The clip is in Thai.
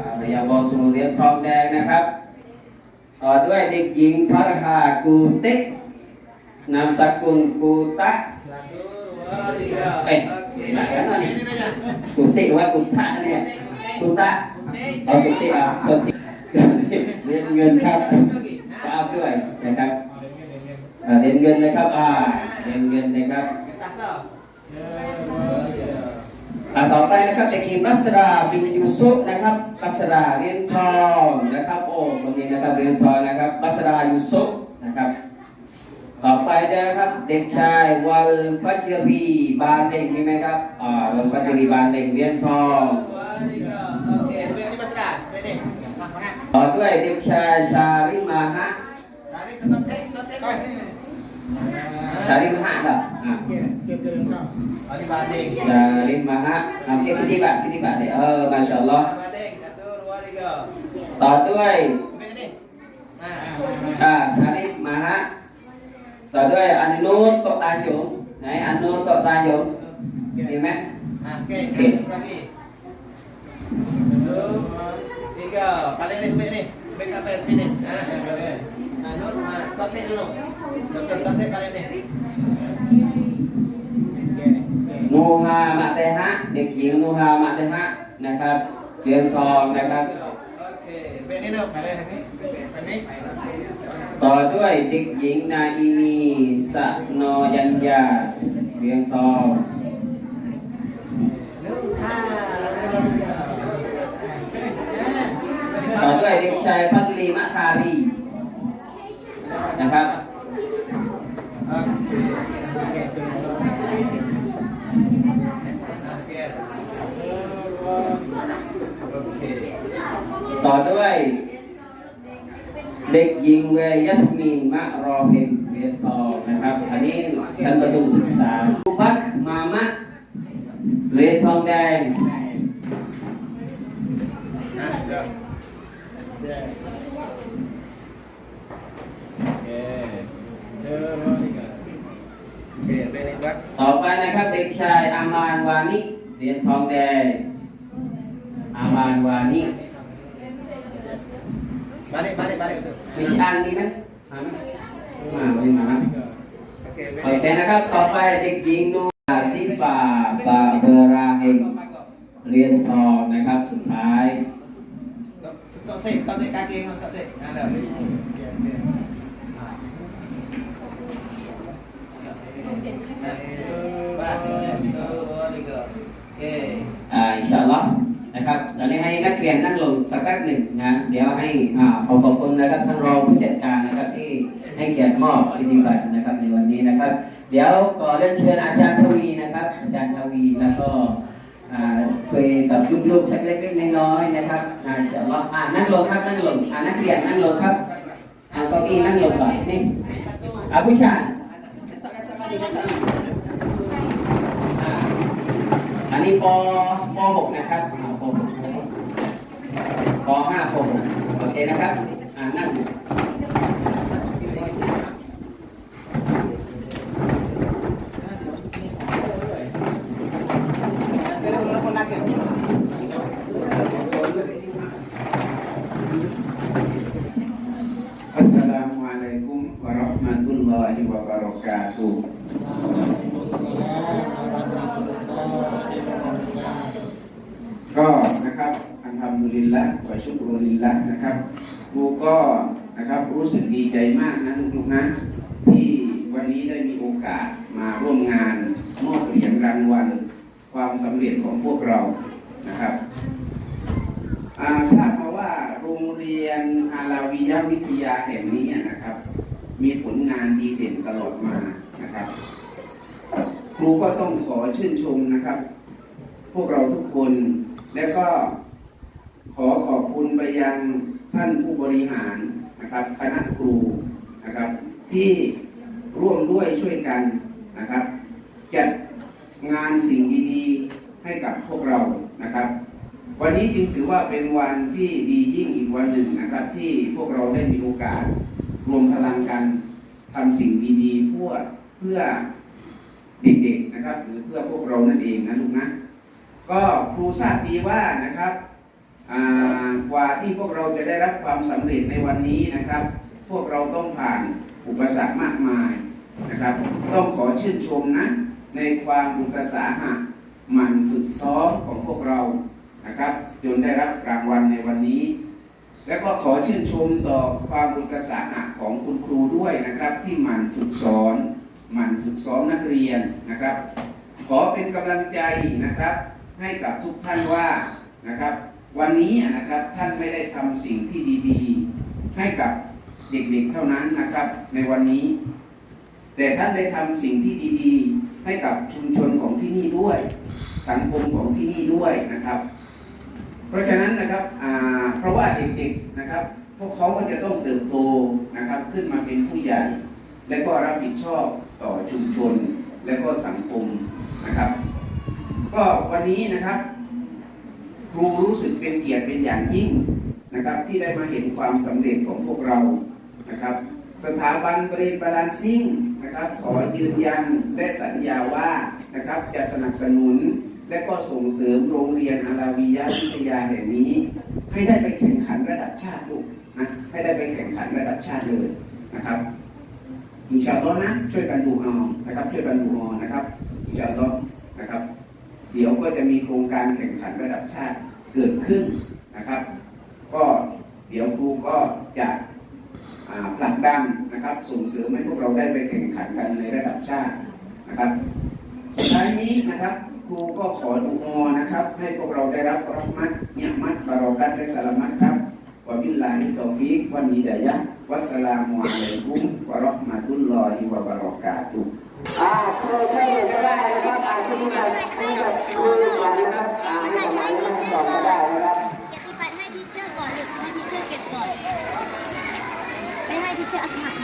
อ่าพยาบอสูเหรียญทองแดงนะครับ ต่อด้วยเด็กหญิงฟารหากูติกนามสกุลกูตะเอ้ยไหนกันวะนี่กูติว่ากูตะเนี่ยกูตะเอากูติอะคนที่เรียนเงินครับจะเอาด้วยนะครับเรียนเงินนะครับอ่าเรียนเงินนะครับ ต่อไปนะครับเด็กหญิงรัสราบินยูซุนะครับรัสราเรียนทองนะครับโอ้ตรงนี้นะครับเรียนทองนะครับรัสรายูซุนะครับ ต่อไปนะครับเด็กชายวัลฟัจรีบานเด็กมีไหมครับอ่าวัลฟัจรีบานเด็กเรียนทองต่อด้วยเด็กชายชาลิมาฮะชาลิมาฮะเหรออ่าชาลิมาฮะอ่าเก็บที่บาที่ที่บาเลยเออมาชาอัลลอฮ์ต่อด้วยอ่าชาลิมาฮะต่อด้วยอันนูนโตะตาหยงไหนอันนูนโตะตาหยงมีไหม Tiga, paling ni baik ni. Baik apa yang pilih? Ha. Ha, Nur, ha, skotek dulu. Doktor skotek paling ni. นูฮามะเตฮะ เด็กหญิงนูฮามะเตฮะนะครับเรียนทองนะครับ Okey, baik ni Nur. Paling ni. Paling ni. ต่อด้วยเด็กหญิงนาอินีสะนอยัญญาเรียนทอง Nur, ha. ต่อด้วยเด็กชายพัทลีมะซารีนะครับ Okey. Okey. Okey. ต่อด้วยเด็กหญิงเยัสมินมะรอเฮนเรียนทองนะครับ อันนี้ชั้นประถมศึกษาอุบักมามะเรียนทองแดงต่อไปนะครับเด็กชายอามานวานิเรียนทองแดงอามานวานิ Balik, balik, balik tu. มิชอันนี่ไหมมาไหมมาไม่มานะ Okey, โอเคนะครับ ต่อไปเด็กหญิงนูอาซิฟาบาเบราเฮงเรียนทองนะครับ สุดท้าย Skot tek, skot tek kaki dengan skot tek. Ada. Okey, okey. Ba, satu, นะครับตอนนี้ให้นักเรียนนั่งลงสักแป๊บหนึ่งนะ เดี๋ยวให้อขอขอบคุณนะครับท่านรองผู้จัดการนะครับที่ให้เกียรติมอบกิบัตรนะครับในวันนี้นะครับ เดี๋ยวขอเรียนเชิญอาจารย์ทวีนะครับ อาจารย์ทวีแล้วก็คุยกับลูกๆสักเล็กๆน้อยๆนะครับอ่าอินชาอัลลอฮ์อ่านั่งลงครับนั่งลงอ่านักเรียนนั่งลงครับอ่าเก้าอี้นั่งลงก่อนนี่อาผู้ชาย อ่าอั นนี้ปป .6 นะครับอ่าป .6 นะครับป .5 ป .6 โอเคนะครับ อ่านั่ง Okey, dulu pun lagi. Assalamualaikum warahmatullahi wabarakatuh. ก็นะครับอันทำ ดุลิลละวะชุกรุลิลละนะครับลูกก็นะครับรู้สึกดีใจมากนะลูกๆนะ ที่วันนี้ได้มีโอกาสมาร่วมงานมอบเหรียญรางวัล ความสำเร็จของพวกเรานะครับทราบมาว่าโรงเรียนอาลาวิยวิทยาแห่งนี้นะครับ มีผลงานดีเด่นตลอดมานะครับ ครูก็ต้องขอชื่นชมนะครับ พวกเราทุกคนและก็ ขอขอบคุณไปยังท่านผู้บริหารนะครับ คณะครูนะครับ ที่ร่วมด้วยช่วยกันนะครับ จัดงานสิ่งดีๆให้กับพวกเรานะครับ วันนี้จึงถือว่าเป็นวันที่ดียิ่งอีกวันหนึ่งนะครับ ที่พวกเราได้มีโอกาสรวมพลังกันทำสิ่งดีๆเพื่อเพื่อเด็กๆนะครับ หรือเพื่อพวกเรานั่นเองนะลูกนะ ก็ครูทราบดีว่านะครับ อ่าที่พวกเราจะได้รับความสำเร็จในวันนี้นะครับ พวกเราต้องผ่านอุปสรรคมากมายนะครับ ต้องขอชื่นชมนะในความอุตสาหะหมั่นฝึกซ้อมของพวกเรานะครับจนได้รับรางวัลในวันนี้ และก็ขอชื่นชมต่อความอุตสาหะของคุณครูด้วยนะครับ ที่หมั่นฝึกสอนหมั่นฝึกซ้อมนักเรียนนะครับ ขอเป็นกำลังใจนะครับ ให้กับทุกท่านว่านะครับ วันนี้นะครับท่านไม่ได้ทำสิ่งที่ดี ๆ ให้กับเด็กๆเท่านั้นนะครับในวันนี้ แต่ท่านได้ทำสิ่งที่ดีๆ ให้กับชุมชนของที่นี่ด้วย สังคมของที่นี่ด้วยนะครับ เพราะฉะนั้นนะครับเพราะว่าเด็กๆนะครับ พวกเขาก็จะต้องเติบโตนะครับขึ้นมาเป็นผู้ใหญ่ และก็รับผิดชอบต่อชุมชนและก็สังคมนะครับ ก็วันนี้นะครับ ครูรู้สึกเป็นเกียรติเป็นอย่างยิ่งนะครับ ที่ได้มาเห็นความสำเร็จของพวกเรานะครับ สถาบันบริบาลานซิ่งนะครับ ขอยืนยันและสัญญาว่านะครับจะสนับสนุนและก็ส่งเสริมโรงเรียนอาราวิยะวิทยาแห่งนี้ ให้ได้ไปแข่งขันระดับชาติลูกนะให้ได้ไปแข่งขันระดับชาติเลยนะครับอินชาอัลลอฮ์นะช่วยกันดูเอานะครับ ช่วยกันดูเอานะครับอินชาอัลลอฮ์นะครับ เดี๋ยวก็จะมีโครงการแข่งขันระดับชาติเกิดขึ้นนะครับ ก็เดี๋ยวครูก็จะผลักดันนะครับ ส่งเสริมให้พวกเราได้ไปแข่งขันกันในระดับชาตินะครับสุดท้ายนี้นะครับครูก็ขอดูออนะครับ ให้พวกเราได้รับรัหมัดเนี่ยมัดบารอกัตและสลามัดครับวะบิลลาฮิตอฟิกวันนี้ดายะวัสสลามุอะลัยกุมวะราะห์มะตุลลอฮิวะบา อ่าครูช่วยเหลือก็ได้นะครับอ่าที่นี่แบบนี่แบบครูก่อนนะครับอ่าให้สมัยนั้นสอนก็ได้นะครับเก็บไปให้ทีเชอร์ก่อนหรือให้ทีเชอร์เก็บก่อนไม่ให้ทีเชอร์อัสมัคร